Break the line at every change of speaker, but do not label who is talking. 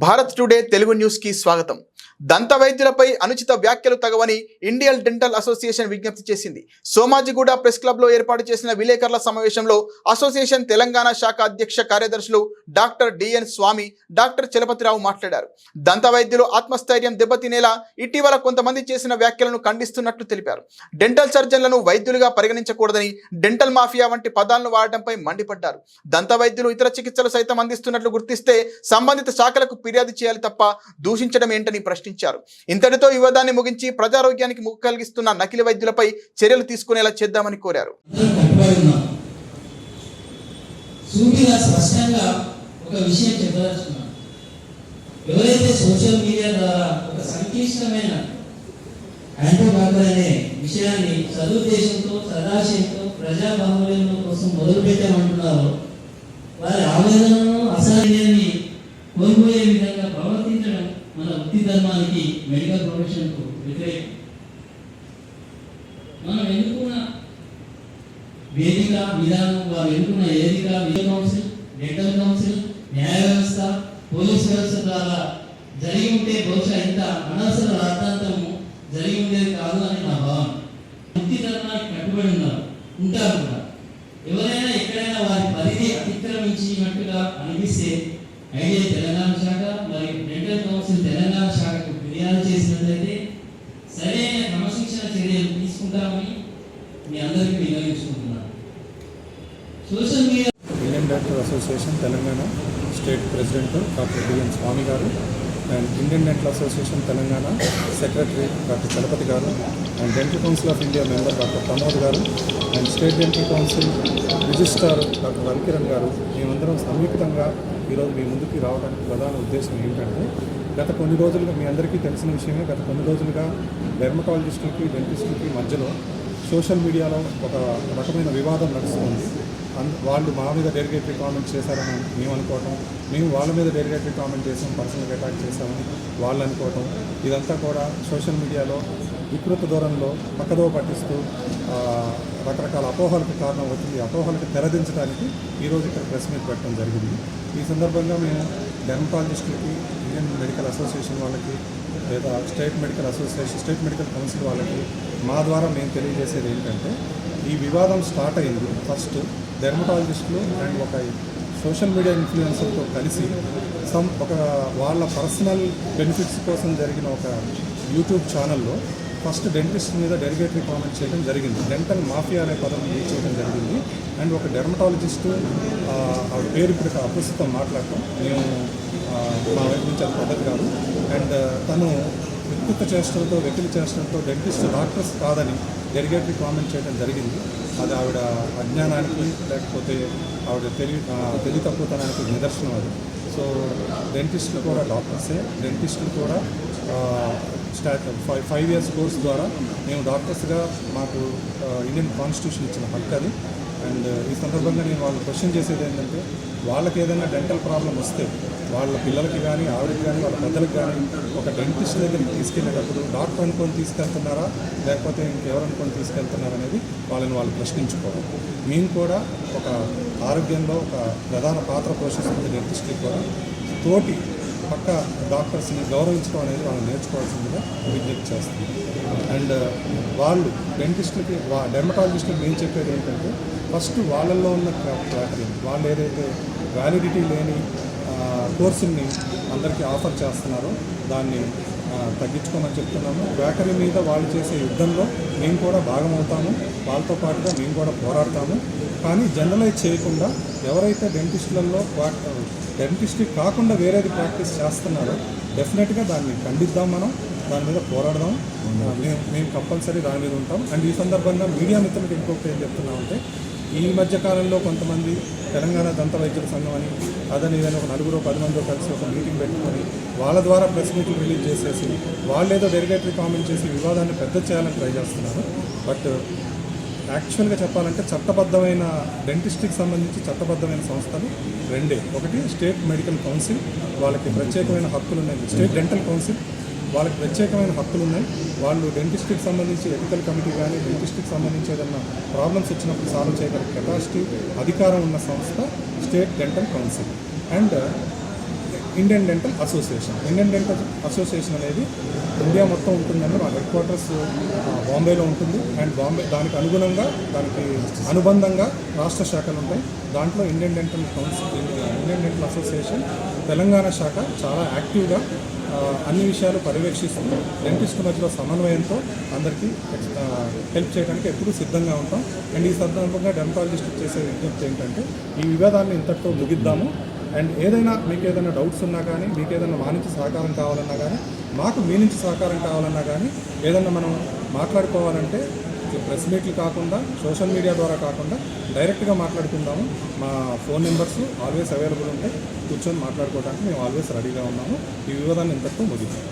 Bharat today Telugu న్యూస్కి స్వాగతం. దంత వైద్యులపై అనుచిత వ్యాఖ్యలు తగవని ఇండియన్ డెంటల్ అసోసియేషన్ విజ్ఞప్తి చేసింది. సోమాజిగూడ ప్రెస్ క్లబ్లో ఏర్పాటు చేసిన విలేకరుల సమావేశంలో అసోసియేషన్ తెలంగాణ శాఖ అధ్యక్ష కార్యదర్శులు doctor DN Swamy doctor Chalapathirao మాట్లాడారు. దంత వైద్యులు ఆత్మస్థైర్యం దెబ్బతినేలా ఇటీవల కొంతమంది చేసిన వ్యాఖ్యలను ఖండిస్తున్నట్లు తెలిపారు. డెంటల్ సర్జన్లను వైద్యులుగా పరిగణించకూడదని డెంటల్ మాఫియా వంటి పదాలను వాడటంపై మండిపడ్డారు. దంత వైద్యులు ఇతర చికిత్సలు సైతం అందిస్తున్నట్లు గుర్తిస్తే సంబంధిత శాఖలకు ఫిర్యాదు చేయాలి తప్ప దూషించడం ఏంటని ప్రశ్నించారు. ఇంతటితో వివాదాన్ని ముగించి ప్రజారోగ్యానికి ముక్కు కలిగిస్తున్న నకిలీ వైద్యులపై చర్యలు తీసుకునేలా చేద్దామని కోరారు.
ఎవరైతే సోషల్ మీడియా ద్వారా ఒక సంక్లిష్టమైన యాంటీబాక్టర్ అనే విషయాన్ని సదుద్దేశంతో సదాశయంతో ప్రజా బాహుళ్యం కోసం మొదలుపెట్టామంటున్నారో వారి ఆవేదనను మన వృత్తి ధర్మానికి మెడికల్ ప్రొఫెషన్కు వ్యతిరేకం. మనం ఎన్నుకున్న వేదిక విధానం వారు ఎన్నుకున్న వేదిక విద్యా కౌన్సిల్ డెంటల్ కౌన్సిల్ న్యాయ వ్యవస్థ పోలీస్ వ్యవస్థ ద్వారా జరిగి ఉంటే బహుశా ఇంత అనవసర రాద్ధాంతము జరిగి ఉండేది కాదు అని నా భావన. వృత్తి ధర్మానికి కట్టుబడి ఉన్నారు ఉంటారు కూడా. ఎవరైనా ఎక్కడైనా వారి పరిధి అతిక్రమించినట్టుగా అనిపిస్తే అయితే తెలంగాణ శాఖ మరియు డెంటల్ కౌన్సిల్ తెలంగాణ శాఖకు ఫిర్యాదు చేసినట్లయితే సరైన క్రమశిక్షణ చర్యలు తీసుకుంటామని మీ అందరికీ వినియోగించుకుంటున్నాను. Social media
Indian doctor association Telangana state president doctor D N గారు and Indian dental association Telangana secretary doctor Chalapathi గారు and dental council of India member doctor Pramod గారు and state dental council registrar doctor Ravikiran గారు. మేమందరం సంయుక్తంగా ఈరోజు మీ ముందుకి రావడానికి ప్రధాన ఉద్దేశం ఏంటంటే గత కొన్ని రోజులుగా మీ అందరికీ తెలిసిన విషయమే గత కొన్ని రోజులుగా డెర్మటాలజిస్టులకి డెంటిస్టులకి మధ్యలో సోషల్ మీడియాలో ఒక రకమైన వివాదం నడుస్తుంది. అన్- వాళ్ళు మా మీద డెరిగేటరీ కామెంట్ చేశారని మేము అనుకోవటం మేము వాళ్ళ మీద డెరిగేటరీ కామెంట్ చేసాం పర్సనల్ అటాక్ చేశామని వాళ్ళు అనుకోవటం ఇదంతా కూడా సోషల్ మీడియాలో వికృత దూరంలో పక్కదో పట్టిస్తూ రకరకాల అపోహలకు కారణం అవుతుంది. అపోహలకు తెరదించడానికి ఈరోజు ఇక్కడ ప్రెస్ మీట్ పెట్టడం జరిగింది. ఈ సందర్భంగా మేము డెర్మటాలజిస్టులకి ఇండియన్ మెడికల్ అసోసియేషన్ వాళ్ళకి లేదా state medical association state medical council వాళ్ళకి మా ద్వారా మేము తెలియజేసేది ఏంటంటే ఈ వివాదం స్టార్ట్ అయింది. ఫస్ట్ డెర్మటాలజిస్టులు అండ్ ఒక సోషల్ మీడియా ఇన్ఫ్లుయెన్సర్తో కలిసి సమ్ ఒక వాళ్ళ పర్సనల్ బెనిఫిట్స్ కోసం జరిగిన ఒక యూట్యూబ్ ఛానల్లో ఫస్ట్ డెంటిస్ట్ మీద డెరిగేటరీ కామెంట్ చేయడం జరిగింది. డెంటల్ మాఫియా అనే పదం యూజ్ చేయడం జరిగింది. అండ్ ఒక డెర్మటాలజిస్టు ఆ, పేరు ఇప్పుడు అప్రస్తుతం మాట్లాడటం. మేము మా వైపు నుంచి అది పద్ధతి కాదు. అండ్ తను వికృత చేష్టలతో వెకిలి చేష్టలతో డెంటిస్ట్ డాక్టర్స్ కాదని డెరిగేటరీ కామెంట్ చేయడం జరిగింది. అది ఆవిడ అజ్ఞానానికి లేకపోతే ఆవిడ తెలివి ఆ, తెలివి తక్కువతనానికి నిదర్శనం అది. సో డెంటిస్టులు కూడా డాక్టర్సే డెంటిస్టులు కూడా start five five years course ద్వారా మేము డాక్టర్స్గా మాకు ఇండియన్ కాన్స్టిట్యూషన్ ఇచ్చిన హక్కు అది. అండ్ ఈ సందర్భంగా నేను వాళ్ళు క్వశ్చన్ చేసేది ఏంటంటే వాళ్ళకి ఏదైనా డెంటల్ ప్రాబ్లం వస్తే వాళ్ళ పిల్లలకి కానీ ఆవిడకి కానీ వాళ్ళ పెద్దలకు కానీ ఒక డెంటిస్ట్ దగ్గరికి తీసుకెళ్ళేటప్పుడు డాక్టర్ అనుకొని తీసుకెళ్తున్నారా? లేకపోతే ఇంకెవరు అనుకొని తీసుకెళ్తున్నారా అనేది వాళ్ళని వాళ్ళు ప్రశ్నించుకోవాలి. మేము కూడా ఒక ఆరోగ్యంలో ఒక ప్రధాన పాత్ర పోషిస్తుంది డెంటిస్ట్కి కూడా తోటి పక్క డాక్టర్స్ని గౌరవించడం అనేది వాళ్ళు నేర్చుకోవాల్సిందిగా విజ్ఞప్తి చేస్తుంది అండ్ వాళ్ళు డెంటిస్టులకి వా డెర్మటాలజిస్టులకు మేము చెప్పేది ఏంటంటే ఫస్ట్ వాళ్ళల్లో ఉన్న వాళ్ళు ఏదైతే వ్యాలిడిటీ లేని కోర్సుల్ని అందరికీ ఆఫర్ చేస్తున్నారో. దాన్ని తగ్గించుకోమని చెప్తున్నాము. బేకరీ మీద వాళ్ళు చేసే యుద్ధంలో మేము కూడా భాగమవుతాము. వాళ్ళతో పాటుగా మేము కూడా పోరాడతాము. కానీ జనరలైజ్ చేయకుండా ఎవరైతే డెంటిస్టులలో డెంటిస్ట్ కాకుండా వేరేది ప్రాక్టీస్ చేస్తున్నారో డెఫినెట్గా దాన్ని ఖండిద్దాం మనం. దాని మీద పోరాడదాం. మేము మేము కంపల్సరీ దాని మీద ఉంటాం. అండ్ ఈ సందర్భంగా మీడియా మిత్రులకు ఇంకొకటి ఏం చెప్తున్నామంటే ఈ మధ్య కాలంలో కొంతమంది తెలంగాణ దంత వైద్యుల సంఘం అని అదని ఏదైనా ఒక నలుగురు పది మందితో కలిసి ఒక మీటింగ్ పెట్టుకొని వాళ్ళ ద్వారా ప్రెస్ మీట్లు రిలీజ్ చేసేసి వాళ్ళేదో డెరిగేటరీ కామెంట్ చేసి వివాదాన్ని పెద్ద చేయాలని ట్రై చేస్తున్నారు. బట్ యాక్చువల్గా చెప్పాలంటే చట్టబద్ధమైన డెంటిస్ట్కి సంబంధించి చట్టబద్ధమైన సంస్థలు రెండే. ఒకటి స్టేట్ మెడికల్ కౌన్సిల్ వాళ్ళకి ప్రత్యేకమైన హక్కులు ఉన్నాయి. స్టేట్ డెంటల్ కౌన్సిల్ వాళ్ళకి ప్రత్యేకమైన హక్కులు ఉన్నాయి. వాళ్ళు డెంటిస్ట్కి సంబంధించి ఎథికల్ కమిటీ కానీ డెంటిస్ట్కి సంబంధించి ఏదైనా ప్రాబ్లమ్స్ వచ్చినప్పుడు సాల్వ్ చేయగల కెపాసిటీ అధికారం ఉన్న సంస్థ state dental council and Indian dental association Indian dental association అనేది ఇండియా మొత్తం ఉంటుందండి. మా హెడ్ క్వార్టర్స్ బాంబేలో ఉంటుంది. అండ్ బాంబే దానికి అనుగుణంగా దానికి అనుబంధంగా రాష్ట్ర శాఖలు ఉంటాయి. దాంట్లో Indian dental council Indian dental association Telangana శాఖ చాలా యాక్టివ్గా అన్ని విషయాలు పర్యవేక్షిస్తూ డెంటిస్ట్ మధ్యలో సమన్వయంతో అందరికీ హెల్ప్ చేయడానికి ఎప్పుడూ సిద్ధంగా ఉంటాం. అండ్ ఈ సందర్భంగా డెంటాలజిస్ట్ చేసే విజ్ఞప్తి ఏంటంటే ఈ వివాదాన్ని ఇంతటితో ముగిద్దాము. అండ్ ఏదైనా మీకు ఏదైనా డౌట్స్ ఉన్నా కానీ మీకు ఏదైనా మా నుంచి సహకారం కావాలన్నా కానీ మాకు మీ నుంచి సహకారం కావాలన్నా కానీ ఏదైనా మనం మాట్లాడుకోవాలంటే ప్రెస్ మీట్లు కాకుండా సోషల్ మీడియా ద్వారా కాకుండా డైరెక్ట్గా మాట్లాడుకుందాము. మా ఫోన్ నెంబర్స్ ఆల్వేస్ అవైలబుల్ ఉంటాయి కూర్చొని మాట్లాడుకోవడానికి మేము ఆల్వేస్ రెడీగా ఉన్నాము. ఈ వివాదాన్ని ఇంతటితో ముగిద్దాం.